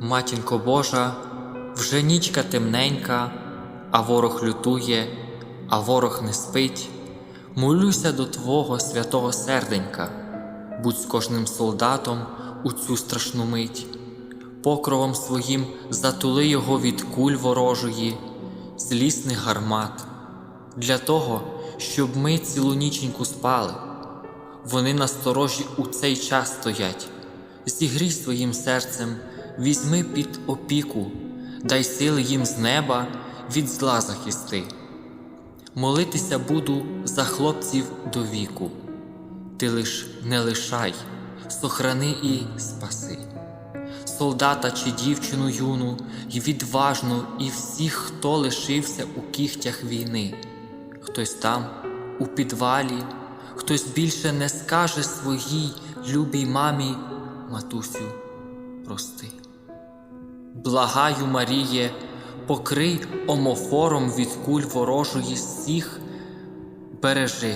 Матінко Божа, вже нічка темненька, а ворог лютує, а ворог не спить. Молюся до Твого святого серденька, будь з кожним солдатом у цю страшну мить, покровом своїм затули його від куль ворожої, злісних гармат, для того, щоб ми цілу ніченьку спали. Вони насторожі у цей час стоять. Зігрій своїм серцем, візьми під опіку, дай сили їм з неба від зла захисти. Молитися буду за хлопців до віку. Ти лиш не лишай, сохрани і спаси. Солдата чи дівчину юну, й відважну, і всіх, хто лишився у кігтях війни. Хтось там, у підвалі, хтось більше не скаже своїй любій мамі, матусю, прости. Благаю, Маріє, покрий омофором від куль ворожої всіх, бережи.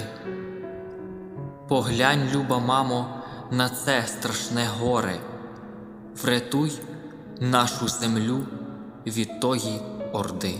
Поглянь, люба мамо, на це страшне горе, врятуй нашу землю від тої орди.